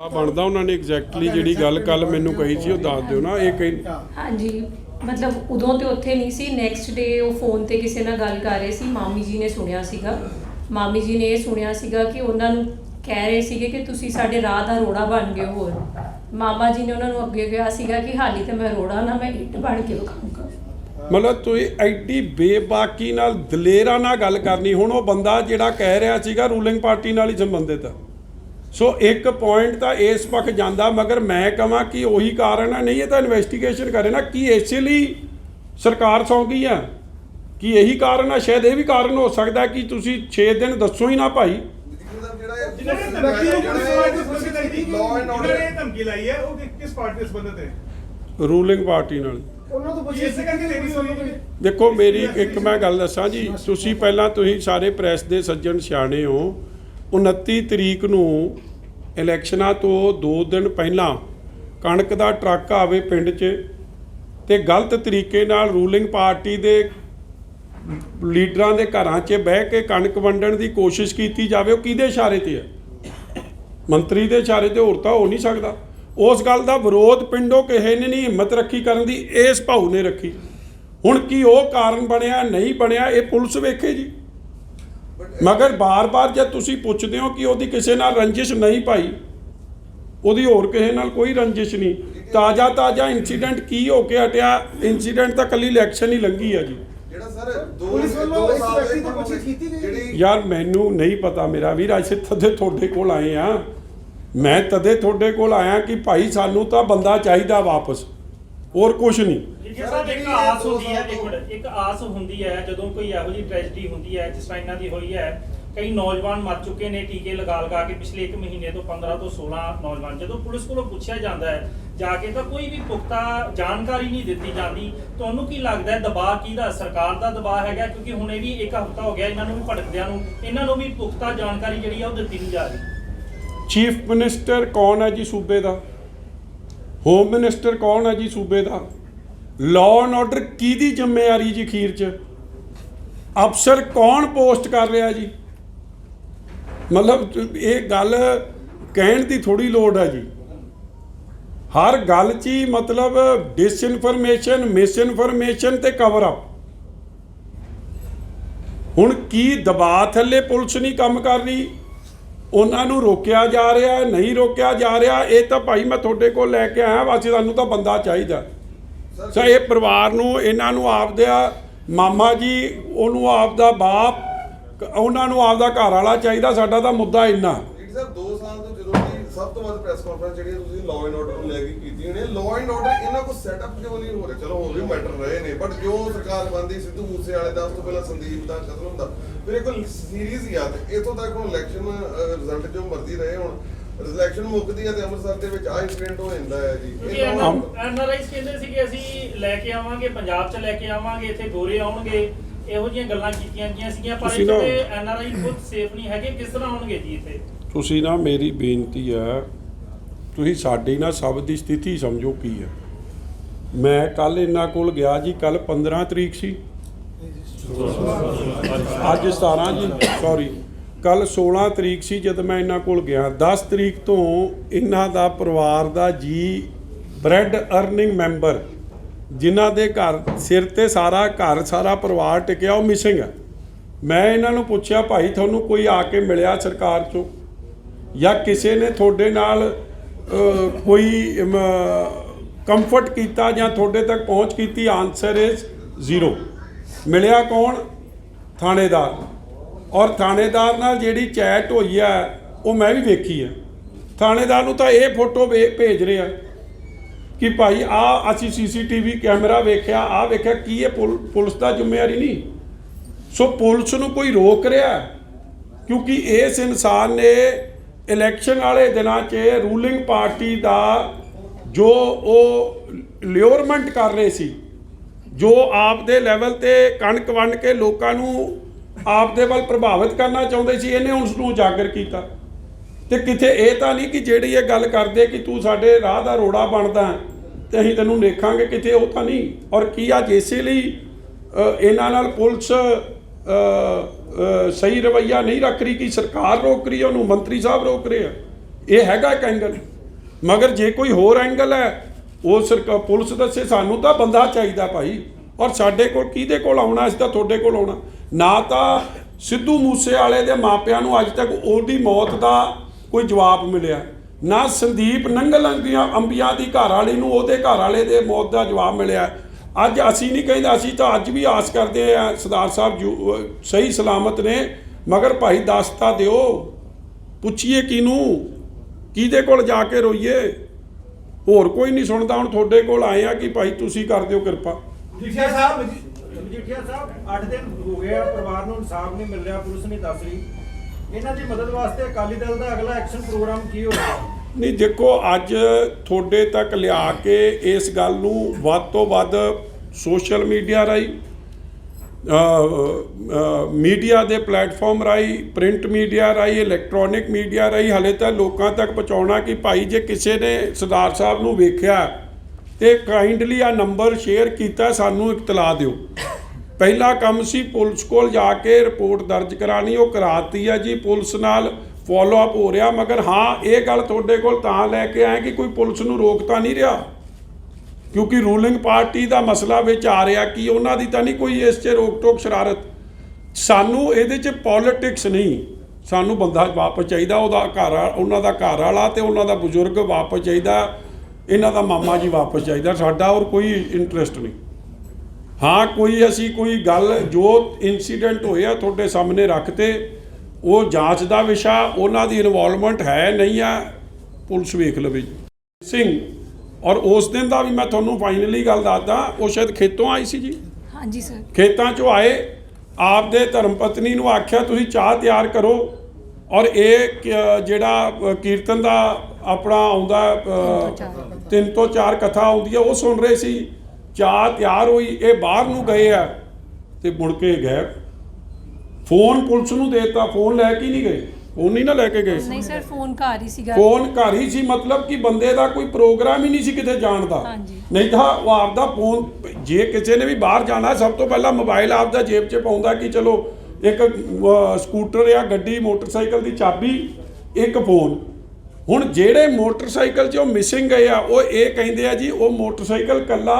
ਆ ਬਣਦਾ ਉਹਨਾਂ ਨੇ ਐਗਜ਼ੈਕਟਲੀ ਜਿਹੜੀ ਗੱਲ ਕੱਲ ਮੈਨੂੰ ਕਹੀ ਸੀ ਉਹ ਦੱਸ ਦਿਓ ਨਾ ਇਹ ਕਹੀ ਹਾਂਜੀ ਮਤਲਬ ਉਦੋਂ ਤੇ ਉੱਥੇ ਨਹੀਂ ਸੀ ਨੈਕਸਟ ਡੇ ਉਹ ਫੋਨ ਤੇ ਕਿਸੇ ਨਾਲ ਗੱਲ ਕਰ ਰਹੇ ਸੀ ਮਾਮੀ ਜੀ ਨੇ ਸੁਣਿਆ ਸੀਗਾ। ਮਾਮੀ ਜੀ ਨੇ ਇਹ ਸੁਣਿਆ ਸੀਗਾ ਕਿ ਉਹਨਾਂ ਨੂੰ ਕਹਿ ਰਹੇ ਸੀਗੇ ਕਿ ਤੁਸੀਂ ਸਾਡੇ ਰਾਹ ਦਾ ਰੋੜਾ ਬਣ ਗਏ ਹੋਰ ਮਾਮਾ ਜੀ ਨੇ ਉਹਨਾਂ ਨੂੰ ਅੱਗੇ ਕਿਹਾ ਸੀਗਾ ਕਿ ਹਾਲੀ ਤੇ ਮੈਂ ਰੋੜਾ ਨਾ ਮੈਂ ਇੱਟ ਬਣ ਕੇ ਵਿਖਾਊਂਗਾ। ਮਤਲਬ ਤੁਸੀਂ ਐਡੀ ਬੇਬਾਕੀ ਨਾਲ ਦਲੇਰਾ ਨਾਲ ਗੱਲ ਕਰਨੀ ਹੁਣ ਉਹ ਬੰਦਾ ਜਿਹੜਾ ਕਹਿ ਰਿਹਾ ਸੀਗਾ ਰੂਲਿੰਗ ਪਾਰਟੀ ਨਾਲ ਹੀ ਸੰਬੰਧਿਤ ਆ। ਸੋ ਇੱਕ ਪੁਆਇੰਟ ਤਾਂ ਇਸ ਪੱਖ ਜਾਂਦਾ, ਮਗਰ ਮੈਂ ਕਹਾਂ ਕਿ ਉਹੀ ਕਾਰਨ ਹੈ ਨਹੀਂ, ਇਹ ਤਾਂ ਇਨਵੈਸਟੀਗੇਸ਼ਨ ਕਰੇ ਨਾ, ਕੀ ਇਸੇ ਲਈ ਸਰਕਾਰ ਸੌਂ ਗਈ ਆ? ਕੀ ਇਹੀ ਕਾਰਨ ਆ? ਸ਼ਾਇਦ ਇਹ ਵੀ ਕਾਰਨ ਹੋ ਸਕਦਾ ਕਿ ਤੁਸੀਂ 6 ਦਿਨ ਦੱਸੋ ਹੀ ਨਾ ਭਾਈ। ਰੂਲਿੰਗ ਪਾਰਟੀ ਨਾਲ। ਦੇਖੋ, ਮੇਰੀ ਇੱਕ ਮੈਂ ਗੱਲ ਦੱਸਾਂ ਜੀ, ਤੁਸੀਂ ਪਹਿਲਾਂ ਤੁਸੀਂ ਸਾਰੇ ਪ੍ਰੈਸ ਦੇ ਸੱਜਣ ਸਿਆਣੇ ਹੋ। 29 ਤਰੀਕ ਨੂੰ ਇਲੈਕਸ਼ਨਾਂ ਤੋਂ 2 ਦਿਨ ਪਹਿਲਾਂ ਕਣਕ ਦਾ ਟਰੱਕ ਆਵੇ ਪਿੰਡ 'ਚ ਤੇ ਗਲਤ ਤਰੀਕੇ ਨਾਲ ਰੂਲਿੰਗ ਪਾਰਟੀ ਦੇ ਲੀਡਰਾਂ ਦੇ ਘਰਾਂ 'ਚ ਬਹਿ ਕੇ ਕਣਕ ਵੰਡਣ ਦੀ ਕੋਸ਼ਿਸ਼ ਕੀਤੀ ਜਾਵੇ, ਉਹ ਕਿਹਦੇ ਇਸ਼ਾਰੇ ਤੇ ਹੈ ਮੰਤਰੀ ਦੇ ਇਸ਼ਾਰੇ ਤੇ ਹੋਰ ਤਾਂ ਹੋ ਨਹੀਂ ਸਕਦਾ। ਉਸ ਗੱਲ ਦਾ ਵਿਰੋਧ ਪਿੰਡੋਂ ਕਿਸੇ ਨੇ ਨਹੀਂ ਹਿੰਮਤ ਰੱਖੀ ਕਰਨ ਦੀ, ਇਸ ਭਾਊ ਨੇ ਰੱਖੀ। ਹੁਣ ਕੀ ਉਹ ਕਾਰਨ ਬਣਿਆ, ਨਹੀਂ ਬਣਿਆ, ਇਹ ਪੁਲਿਸ ਵੇਖੇ ਜੀ। ਮਗਰ ਬਾਰ-ਬਾਰ ਜੇ ਤੁਸੀਂ ਪੁੱਛਦੇ ਹੋ ਕਿ ਉਹਦੀ ਕਿਸੇ ਨਾਲ ਰੰਜਿਸ਼ ਨਹੀਂ ਪਾਈ ਉਹਦੀ ਹੋਰ ਕਿਸੇ ਨਾਲ ਕੋਈ ਰੰਜਿਸ਼ ਨਹੀਂ। ਤਾਜ਼ਾ ਤਾਜ਼ਾ ਇਨਸੀਡੈਂਟ ਕੀ ਹੋ ਕੇ ਹਟਿਆ ਇਨਸੀਡੈਂਟ ਤਾਂ ਕੱਲੀ ਇਲੈਕਸ਼ਨ ਹੀ ਲੰਗੀ ਆ ਜੀ। ਜਿਹੜਾ ਸਰ ਦੋ ਪੁਲਿਸ ਵੱਲੋਂ ਦੋ ਇਸ ਸਾਲ ਵਿਅਕਤੀ ਦੇ ਤੋਂ ਪੁੱਛਗਿੱਛ ਕੀਤੀ ਗਈ? ਜਿਹੜੀ ਯਾਰ ਮੈਨੂੰ ਨਹੀਂ ਪਤਾ ਮੇਰਾ ਵੀਰ ਅਸੀਂ ਤਦੇ ਤੁਹਾਡੇ ਕੋਲ ਆਏ ਆ। ਮੈਂ ਤਦੇ ਤੁਹਾਡੇ ਕੋਲ ਆਇਆ ਕਿ ਭਾਈ ਸਾਨੂੰ ਤਾਂ ਬੰਦਾ ਚਾਹੀਦਾ ਵਾਪਸ ਹੋਰ ਕੁਝ ਨਹੀਂ। ਸਾਹਿਬ ਇੱਕ ਆਸ ਹੁੰਦੀ ਹੈ ਇੱਕ ਮਿੰਟ। ਇੱਕ ਆਸ ਹੁੰਦੀ ਹੈ ਜਦੋਂ ਕੋਈ ਇਹੋ ਜਿਹੀ ਟ੍ਰੈਜਡੀ ਹੁੰਦੀ ਹੈ ਜਿਸ ਤਰ੍ਹਾਂ ਇਹਨਾਂ ਦੀ ਹੋਈ ਹੈ ਕਈ ਨੌਜਵਾਨ ਮਰ ਚੁੱਕੇ ਨੇ ਟੀਕੇ ਲਗਾ ਲਗਾ ਕੇ ਪਿਛਲੇ 1 ਮਹੀਨੇ ਤੋਂ 15 ਤੋਂ 16 ਨੌਜਵਾਨ। ਜਦੋਂ ਪੁਲਿਸ ਕੋਲੋਂ ਪੁੱਛਿਆ ਜਾਂਦਾ ਹੈ ਜਾ ਕੇ ਤਾਂ ਕੋਈ ਵੀ ਪੁਖਤਾ ਜਾਣਕਾਰੀ ਨਹੀਂ ਦਿੱਤੀ ਜਾਂਦੀ। ਤੁਹਾਨੂੰ ਕੀ ਲੱਗਦਾ ਹੈ ਦਬਾਅ ਕਿਹਦਾ ਸਰਕਾਰ ਦਾ ਦਬਾਅ ਹੈਗਾ? ਕਿਉਂਕਿ ਹੁਣੇ ਵੀ ਇੱਕ ਹਫ਼ਤਾ ਹੋ ਗਿਆ ਇਹਨਾਂ ਨੂੰ ਵੀ ਭੜਕਦਿਆਂ ਨੂੰ। ਇਹਨਾਂ ਨੂੰ ਵੀ ਪੁਖਤਾ ਜਾਣਕਾਰੀ ਜਿਹੜੀ ਆ ਉਹ ਦਿੱਤੀ ਨਹੀਂ ਜਾ ਰਹੀ। ਚੀਫ ਮਿਨਿਸਟਰ ਕੌਣ ਹੈ ਜੀ ਸੂਬੇ ਦਾ? ਹੋਮ ਮਿਨਿਸਟਰ ਕੌਣ ਹੈ ਜੀ ਸੂਬੇ ਦਾ? ਲਾਅ ਐਂਡ ਆਰਡਰ ਕਿਹਦੀ ਜ਼ਿੰਮੇਵਾਰੀ ਜੀ ਖੀਰ ਚ? ਅਫਸਰ ਕੌਣ ਪੋਸਟ ਕਰ ਰਿਹਾ ਜੀ? ਮਤਲਬ ਇਹ ਗੱਲ ਕਹਿਣ ਦੀ ਥੋੜੀ ਲੋੜ ਹੈ ਜੀ। ਹਰ ਗੱਲ 'ਚ ਹੀ ਮਤਲਬ ਡਿਸਇਨਫੋਰਮੇਸ਼ਨ ਮਿਸਇਨਫੋਰਮੇਸ਼ਨ ਤੇ ਕਵਰ ਅਪ ਹੁਣ ਕੀ ਦਬਾਅ ਥੱਲੇ ਪੁਲਿਸ ਨਹੀਂ ਕੰਮ ਕਰ ਰਹੀ? ਉਹਨਾਂ ਨੂੰ ਰੋਕਿਆ ਜਾ ਰਿਹਾ ਨਹੀਂ ਰੋਕਿਆ ਜਾ ਰਿਹਾ? ਇਹ ਤਾਂ ਭਾਈ ਮੈਂ ਤੁਹਾਡੇ ਕੋਲ ਲੈ ਕੇ ਆਇਆ ਵਾਸੀ ਸਾਨੂੰ ਤਾਂ ਬੰਦਾ ਚਾਹੀਦਾ। ਸੋ ਇਹ ਪਰਿਵਾਰ ਨੂੰ, ਇਹਨਾਂ ਨੂੰ ਆਪਦਾ ਮਾਮਾ ਜੀ, ਉਹਨੂੰ ਆਪਦਾ ਬਾਪ ਕ- ਉਹਨਾਂ ਨੂੰ ਆਪਦਾ ਘਰ ਵਾਲਾ ਚਾਹੀਦਾ, ਸਾਡਾ ਤਾਂ ਮੁੱਦਾ ਇੰਨਾ। ਜਿਹੜੀ ਸਰ 2 ਸਾਲ ਤੋਂ ਜਦੋਂ ਦੀ ਸਭ ਤੋਂ ਵੱਧ ਪ੍ਰੈਸ ਕਾਨਫਰੰਸ ਜਿਹੜੀ ਹੈ, ਤੁਸੀਂ ਲਾਅ ਐਂਡ ਆਰਡਰ ਨੂੰ ਲੈ ਕੇ ਕੀਤੀ ਹੋਣੀ ਹੈ। ਲਾਅ ਐਂਡ ਆਰਡਰ ਇਹਨਾਂ ਕੋ ਸੈਟਅਪ ਕਿਉਂ ਨਹੀਂ ਹੋ ਰਿਹਾ? ਚਲੋ, ਹੋਰ ਵੀ ਮੈਟਰ ਰਹੇ ਨੇ ਬਟ ਜੋ ਸਰਕਾਰ ਬੰਦੀ ਸਿੱਧੂ ਮੂਸੇ ਵਾਲੇ ਦਾ, ਉਸ ਤੋਂ ਪਹਿਲਾਂ ਸੰਦੀਪ ਦਾ ਕਤਲ ਹੁੰਦਾ ਫਿਰ ਇਹ ਕੋਈ ਸੀਰੀਜ਼ ਹੀ ਆ ਤੇ ਇਥੋਂ ਤੱਕ ਹੁਣ ਇਲੈਕਸ਼ਨ ਰਿਜ਼ਲਟ ਜੋ ਮਰਜ਼ੀ ਰਹੇ ਹੁਣ ਇਲੈਕਸ਼ਨ ਮੁੱਕਦੀ ਹੈ ਤੇ ਅੰਮ੍ਰਿਤਸਰ ਦੇ ਵਿੱਚ ਆ ਇਨਸੀਡੈਂਟ ਹੋ ਜਾਂਦਾ ਹੈ ਜੀ। ਕਿਉਂਕਿ ਇਹ ਐਨਆਰਆਈਸ ਕਹਿੰਦੇ ਸੀ ਕਿ ਅਸੀਂ ਲੈ ਕੇ ਆਵਾਂਗੇ ਪੰਜਾਬ 'ਚ ਲੈ ਕੇ ਆਵਾਂਗੇ ਇੱਥੇ ਗੋਰੇ ਆਉਣਗੇ। ਇਹੋ ਜਿਹੀਆਂ ਗੱਲਾਂ ਕੀਤੀਆਂ ਗਈਆਂ ਸੀਗੀਆਂ ਪਰ ਤੁਸੀਂ ਨਾ- ਇੱਥੇ ਐਨਆਰਆਈ ਖੁਦ ਸੇਫ ਨਹੀਂ ਹੈਗੇ। ਕਿਸ ਤਰ੍ਹਾਂ ਆਉਣਗੇ ਜੀ ਇੱਥੇ? ਤੁਸੀਂ ਨਾ ਮੇਰੀ ਬੇਨਤੀ ਹੈ ਤੁਸੀਂ ਸਾਡੀ ਨਾ ਸਭ ਦੀ ਸਥਿਤੀ ਸਮਝੋ ਕੀ ਹੈ। ਮੈਂ ਕੱਲ ਇਹਨਾਂ ਕੋਲ ਗਿਆ ਜੀ ਕੱਲ 15 ਤਰੀਕ ਸੀ। ਅੱਜ 17 ਜੀ ਸੌਰੀ ਕੱਲ 16 ਤਰੀਕ ਸੀ ਜਦ ਮੈਂ ਇਹਨਾਂ ਕੋਲ ਗਿਆ। 10 ਤਰੀਕ ਤੋਂ ਇਹਨਾਂ ਦਾ ਪਰਿਵਾਰ ਦਾ ਜੀ ਬ੍ਰੈਡ ਅਰਨਿੰਗ ਮੈਂਬਰ, ਜਿਨ੍ਹਾਂ ਦੇ ਘਰ ਸਿਰ ਤੇ ਸਾਰਾ ਘਰ, ਸਾਰਾ ਪਰਿਵਾਰ ਟਿਕਿਆ, ਉਹ ਮਿਸਿੰਗ ਹੈ ਮੈਂ ਇਹਨਾਂ ਨੂੰ ਪੁੱਛਿਆ, ਭਾਈ, ਤੁਹਾਨੂੰ ਕੋਈ ਆ ਕੇ ਮਿਲਿਆ ਸਰਕਾਰ ਚੋਂ? ਜਾਂ ਕਿਸੇ ਨੇ ਤੁਹਾਡੇ ਨਾਲ ਕੋਈ ਕੰਫਰਟ ਕੀਤਾ ਜਾਂ ਤੁਹਾਡੇ ਤੱਕ ਪਹੁੰਚ ਕੀਤੀ? ਆਨਸਰ ਇਜ਼ ਜ਼ੀਰੋ ਮਿਲਿਆ ਕੌਣ? ਥਾਣੇਦਾਰ। ਔਰ ਥਾਣੇਦਾਰ ਨਾਲ ਜਿਹੜੀ ਚੈਟ ਹੋਈ ਹੈ ਉਹ ਮੈਂ ਵੀ ਵੇਖੀ ਹੈ ਥਾਣੇਦਾਰ ਨੂੰ ਤਾਂ ਇਹ ਫੋਟੋ ਭੇਜ ਰਿਹਾ ਕਿ ਭਾਈ, ਆ ਅਸੀਂ ਸੀਸੀਟੀਵੀ ਕੈਮਰਾ ਵੇਖਿਆ, ਆ ਵੇਖਿਆ ਕੀ ਇਹ ਪੁਲ- ਪੁਲਿਸ ਦਾ ਜ਼ਿੰਮੇਵਾਰੀ ਨਹੀਂ। ਸੋ ਪੁਲਿਸ ਨੂੰ ਕੋਈ ਰੋਕ ਰਿਹਾ, ਕਿਉਂਕਿ ਇਸ ਇਨਸਾਨ ਨੇ ਇਲੈਕਸ਼ਨ ਵਾਲੇ ਦਿਨਾਂ 'ਚ ਰੂਲਿੰਗ ਪਾਰਟੀ ਦਾ ਜੋ ਉਹ ਲਿਓਰਮੈਂਟ ਕਰ ਰਹੇ ਸੀ, ਜੋ ਆਪ ਦੇ ਲੈਵਲ ਤੇ ਕਣਕ ਵੰਡ ਕੇ ਲੋਕਾਂ ਨੂੰ ਆਪ ਦੇ ਵੱਲ ਪ੍ਰਭਾਵਿਤ ਕਰਨਾ ਚਾਹੁੰਦੇ ਸੀ, ਇਹਨੇ ਉਸ ਨੂੰ ਉਜਾਗਰ ਕੀਤਾ। ਤੇ ਕਿਤੇ ਇਹ ਤਾਂ ਨਹੀਂ ਕਿ ਜਿਹੜੀ ਇਹ ਗੱਲ ਕਰਦੇ ਕਿ ਤੂੰ ਸਾਡੇ ਰਾਹ ਦਾ ਰੋੜਾ ਬਣਦਾ ਹੈ, ਤੇ ਅਸੀਂ ਤੈਨੂੰ ਦੇਖਾਂਗੇ ਕਿਤੇ ਉਹ ਤਾਂ ਨਹੀਂ। ਔਰ ਕੀ ਅੱਜ ਇਸੇ ਲਈ ਇਹਨਾਂ ਨਾਲ ਪੁਲਿਸ ਸਹੀ ਰਵੱਈਆ ਨਹੀਂ ਰੱਖ ਰਹੀ ਕਿ ਸਰਕਾਰ ਰੋਕ ਰਹੀ ਹੈ, ਉਹਨੂੰ ਮੰਤਰੀ ਸਾਹਿਬ ਰੋਕ ਰਹੇ ਆ। ਇਹ ਹੈਗਾ ਇੱਕ ਐਂਗਲ ਮਗਰ ਜੇ ਕੋਈ ਹੋਰ ਐਂਗਲ ਹੈ, ਉਹ ਸਰਕਾਰ ਪੁਲਿਸ ਦੱਸੇ ਸਾਨੂੰ ਤਾਂ ਬੰਦਾ ਚਾਹੀਦਾ ਭਾਈ। ਔਰ ਸਾਡੇ ਕੋਲ ਕਿਹਦੇ ਕੋਲ ਆਉਣਾ, ਅਸੀਂ ਤਾਂ ਤੁਹਾਡੇ ਕੋਲ ਆਉਣਾ। ਨਾ ਤਾਂ ਸਿੱਧੂ ਮੂਸੇ ਵਾਲੇ ਦੇ ਮਾਪਿਆਂ ਨੂੰ ਅੱਜ ਤੱਕ ਉਹਦੀ ਮੌਤ ਦਾ ਕੋਈ ਜਵਾਬ ਮਿਲਿਆ। ਨਾ ਸੰਦੀਪ ਨੰਗਲ ਅੰਬੀਆਂ ਅੰਬੀਆਂ ਦੀ ਘਰ ਵਾਲੀ ਨੂੰ ਉਹਦੇ ਘਰ ਵਾਲੇ ਦੇ ਮੌਤ ਦਾ ਜਵਾਬ ਮਿਲਿਆ। ਅੱਜ ਅਸੀਂ ਨਹੀਂ ਕਹਿੰਦੇ, ਅਸੀਂ ਤਾਂ ਅੱਜ ਵੀ ਆਸ ਕਰਦੇ ਆ, ਸਰਦਾਰ ਸਾਹਿਬ ਜੂ- ਸਹੀ ਸਲਾਮਤ ਨੇ, ਮਗਰ ਭਾਈ ਦੱਸ ਤਾਂ ਦਿਓ। ਪੁੱਛੀਏ ਕਿਹਨੂੰ? ਕਿਹਦੇ ਕੋਲ ਜਾ ਕੇ ਰੋਈਏ? ਹੋਰ ਕੋਈ ਨਹੀਂ ਸੁਣਦਾ, ਹੁਣ ਤੁਹਾਡੇ ਕੋਲ ਆਏ ਆ ਕਿ ਭਾਈ ਤੁਸੀਂ ਕਰ ਦਿਓ ਕਿਰਪਾ। ਮਜੀਠੀਆ ਸਾਹਿਬ ਮਜੀਠੀਆ ਸਾਹਿਬ 8 ਦਿਨ ਹੋ ਗਏ ਆ, ਪਰਿਵਾਰ ਨੂੰ ਇਨਸਾਫ ਨਹੀਂ ਮਿਲ ਰਿਹਾ, ਪੁਲਿਸ ਨਹੀਂ ਦੱਸ ਰਹੀ। ਇਹਨਾਂ ਦੀ ਮਦਦ ਵਾਸਤੇ ਅਕਾਲੀ ਦਲ ਦਾ ਅਗਲਾ ਐਕਸ਼ਨ ਪ੍ਰੋਗਰਾਮ ਕੀ ਹੋਵੇਗਾ ਨਹੀਂ, ਦੇਖੋ, ਅੱਜ ਤੁਹਾਡੇ ਤੱਕ ਲਿਆ ਕੇ ਇਸ ਗੱਲ ਨੂੰ ਵੱਧ ਤੋਂ ਵੱਧ ਸੋਸ਼ਲ ਮੀਡੀਆ ਰਾਹੀਂ ਮੀਡੀਆ ਦੇ ਪਲੇਟਫਾਰਮ ਰਾਹੀਂ, ਪ੍ਰਿੰਟ ਮੀਡੀਆ ਰਾਹੀਂ, ਇਲੈਕਟ੍ਰੋਨਿਕ ਮੀਡੀਆ ਰਾਹੀਂ, ਹਲੇ ਤਾਂ ਲੋਕਾਂ ਤੱਕ ਪਹੁੰਚਾਉਣਾ ਕਿ ਭਾਈ ਜੇ ਕਿਸੇ ਨੇ ਸਰਦਾਰ ਸਾਹਿਬ ਨੂੰ ਵੇਖਿਆ ਤੇ ਕਾਈਂਡਲੀ ਆ ਨੰਬਰ ਸ਼ੇਅਰ ਕੀਤਾ, ਸਾਨੂੰ ਇਤਲਾ ਦਿਓ। ਪਹਿਲਾ ਕੰਮ ਸੀ ਪੁਲਿਸ ਕੋਲ ਜਾ ਕੇ ਰਿਪੋਰਟ ਦਰਜ ਕਰਾਣੀ, ਉਹ ਕਰਾਤੀ ਆ ਜੀ ਪੁਲਿਸ ਨਾਲ ਫਾਲੋ ਅਪ ਹੋ ਰਿਹਾ, ਮਗਰ ਹਾਂ, ਇਹ ਗੱਲ ਤੁਹਾਡੇ ਕੋਲ ਤਾਂ ਲੈ ਕੇ ਆਏ ਕਿ ਕੋਈ ਪੁਲਿਸ ਨੂੰ ਰੋਕ ਤਾਂ ਨਹੀਂ ਰਿਹਾ? ਕਿਉਂਕਿ ਰੂਲਿੰਗ ਪਾਰਟੀ ਦਾ ਮਸਲਾ ਵਿੱਚ ਆ ਰਿਹਾ, ਕਿ ਉਹਨਾਂ ਦੀ ਤਾਂ ਨਹੀਂ ਕੋਈ ਇਸ 'ਚ ਰੋਕ ਟੋਕ ਸ਼ਰਾਰਤ? ਸਾਨੂੰ ਇਹਦੇ 'ਚ ਪੋਲਿਟਿਕਸ ਨਹੀਂ। ਸਾਨੂੰ ਬੰਦਾ ਵਾਪਸ ਚਾਹੀਦਾ, ਉਹਦਾ ਘਰ ਉਹਨਾਂ ਦਾ ਘਰ ਵਾਲਾ ਤੇ ਉਹਨਾਂ ਦਾ ਬਜ਼ੁਰਗ ਵਾਪਸ ਚਾਹੀਦਾ। ਇਹਨਾਂ ਦਾ ਮਾਮਾ ਜੀ ਵਾਪਸ ਚਾਹੀਦਾ ਸਾਡਾ ਹੋਰ ਕੋਈ ਇੰਟਰਸਟ ਨਹੀਂ। ਹਾਂ ਕੋਈ ਅਸੀਂ ਕੋਈ ਗੱਲ ਜੋ ਇਨਸੀਡੈਂਟ ਹੋਇਆ ਤੁਹਾਡੇ ਸਾਹਮਣੇ ਰੱਖਤੇ ਉਹ ਜਾਂਚ ਦਾ ਵਿਸ਼ਾ ਉਹਨਾਂ ਦੀ ਇਨਵੋਲਵਮੈਂਟ ਹੈ ਨਹੀਂ ਆ ਪੁਲਿਸ ਵੇਖ ਲਵੇ ਜੀ। ਸਿੰਘ ਔਰ ਉਸ ਦਿਨ ਦਾ ਵੀ ਮੈਂ ਤੁਹਾਨੂੰ ਫਾਈਨਲੀ ਗੱਲ ਦੱਸਦਾ ਉਹ ਸ਼ਾਇਦ ਖੇਤੋਂ ਆਈ ਸੀ ਜੀ? ਹਾਂਜੀ ਸਰ। ਖੇਤਾਂ 'ਚੋਂ ਆਏ ਆਪਦੇ ਧਰਮ ਪਤਨੀ ਨੂੰ ਆਖਿਆ ਤੁਸੀਂ ਚਾਹ ਤਿਆਰ ਕਰੋ। ਔਰ ਇਹ ਜਿਹੜਾ ਕੀਰਤਨ ਦਾ ਆਪਣਾ ਆਉਂਦਾ ਤਿੰਨ ਤੋਂ ਚਾਰ ਕਥਾ ਆਉਂਦੀ ਹੈ ਉਹ ਸੁਣ ਰਹੇ ਸੀ। ਚਾਹ ਤਿਆਰ ਹੋਈ ਇਹ ਬਾਹਰ ਨੂੰ ਗਏ ਆ ਤੇ ਮੁੜ ਕੇ ਗਏ। ਫੋਨ ਪੁਲਿਸ ਨੂੰ ਦੇਤਾ ਫੋਨ ਲੈ ਕੇ ਨਹੀਂ ਗਏ। ਫੋਨ ਨਹੀਂ ਨਾ ਲੈ ਕੇ ਗਏ। ਨਹੀਂ ਸਰ ਫੋਨ ਘਰ ਹੀ ਸੀਗਾ। ਫੋਨ ਘਰ ਹੀ ਸੀ ਮਤਲਬ ਕਿ ਬੰਦੇ ਦਾ ਕੋਈ ਪ੍ਰੋਗਰਾਮ ਹੀ ਨਹੀਂ ਸੀ ਕਿਤੇ ਜਾਣ ਦਾ। ਨਹੀਂ ਤਾਂ ਉਹ ਆਪਦਾ ਫੋਨ ਜੇ ਕਿਸੇ ਨੇ ਵੀ ਬਾਹਰ ਜਾਣਾ ਸਭ ਤੋਂ ਪਹਿਲਾਂ ਮੋਬਾਈਲ ਆਪਦਾ ਜੇਬ 'ਚ ਪਾਉਂਦਾ ਕਿ ਚਲੋ ਇੱਕ ਸਕੂਟਰ ਜਾਂ ਗੱਡੀ ਮੋਟਰਸਾਈਕਲ ਦੀ ਚਾਬੀ ਇੱਕ ਫੋਨ। ਹੁਣ ਜਿਹੜੇ ਮੋਟਰਸਾਈਕਲ 'ਚ ਉਹ ਮਿਸਿੰਗ ਗਏ ਆ ਉਹ ਇਹ ਕਹਿੰਦੇ ਆ ਜੀ ਉਹ ਮੋਟਰਸਾਈਕਲ ਕੱਲਾ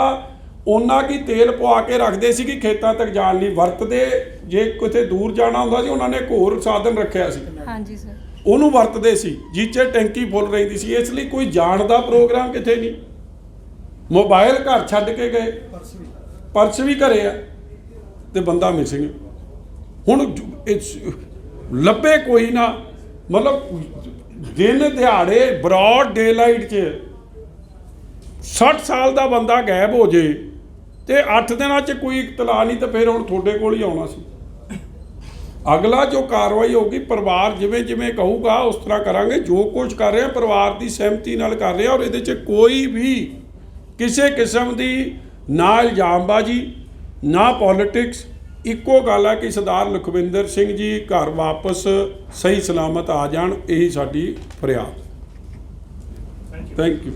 ਉਹਨਾਂ ਕੀ ਤੇਲ ਪਵਾ ਕੇ ਰੱਖਦੇ ਸੀ ਕਿ ਖੇਤਾਂ ਤੱਕ ਜਾਣ ਲਈ? ਵਰਤਦੇ ਜੇ ਕਿਤੇ ਦੂਰ ਜਾਣਾ ਹੁੰਦਾ ਸੀ ਉਹਨਾਂ ਨੇ ਇੱਕ ਹੋਰ ਸਾਧਨ ਰੱਖਿਆ ਸੀ। ਹਾਂਜੀ ਸਰ। ਉਹਨੂੰ ਵਰਤਦੇ ਸੀ ਜਿੱਚੇ ਟੈਂਕੀ ਫੁੱਲ ਰਹਿੰਦੀ ਸੀ ਇਸ ਲਈ ਕੋਈ ਜਾਣ ਦਾ ਪ੍ਰੋਗਰਾਮ ਕਿਤੇ ਨਹੀਂ। ਮੋਬਾਈਲ ਘਰ ਛੱਡ ਕੇ ਗਏ। ਪਰਸ ਵੀ ਘਰੇ ਆ ਤੇ ਬੰਦਾ ਮਿਸਿੰਗ। ਹੁਣ ਲੱਭੇ ਕੋਈ ਨਾ ਮਤਲਬ ਦਿਨ ਦਿਹਾੜੇ ਬ੍ਰੌਡ ਡੇਲਾਈਟ 'ਚ 60 ਸਾਲ ਦਾ ਬੰਦਾ ਗਾਇਬ ਹੋ ਜੇ ਤੇ 8 ਦਿਨਾਂ 'ਚ ਕੋਈ ਇਤਲਾ ਨਹੀਂ ਤਾਂ ਫਿਰ ਹੁਣ ਤੁਹਾਡੇ ਕੋਲ ਹੀ ਆਉਣਾ ਸੀ। ਅਗਲਾ ਜੋ ਕਾਰਵਾਈ ਹੋਗੀ ਪਰਿਵਾਰ ਜਿਵੇਂ ਜਿਵੇਂ ਕਹੂਗਾ, ਉਸ ਤਰ੍ਹਾਂ ਕਰਾਂਗੇ। ਜੋ ਕੁਝ ਕਰ ਰਹੇ ਹਾਂ ਪਰਿਵਾਰ ਦੀ ਸਹਿਮਤੀ ਨਾਲ ਕਰ ਰਹੇ ਹਾਂ ਔਰ ਇਹਦੇ 'ਚ ਕੋਈ ਵੀ ਕਿਸੇ ਕਿਸਮ ਦੀ ਨਾ ਇਲਜ਼ਾਮਬਾਜ਼ੀ, ਨਾ ਪੋਲਿਟਿਕਸ ਇੱਕੋ ਗੱਲ ਹੈ ਕਿ ਸਰਦਾਰ ਲਖਵਿੰਦਰ ਸਿੰਘ ਜੀ ਘਰ ਵਾਪਸ ਸਹੀ ਸਲਾਮਤ ਆ ਜਾਣ, ਇਹੀ ਸਾਡੀ ਫਰਿਆਦ। Thank you thank you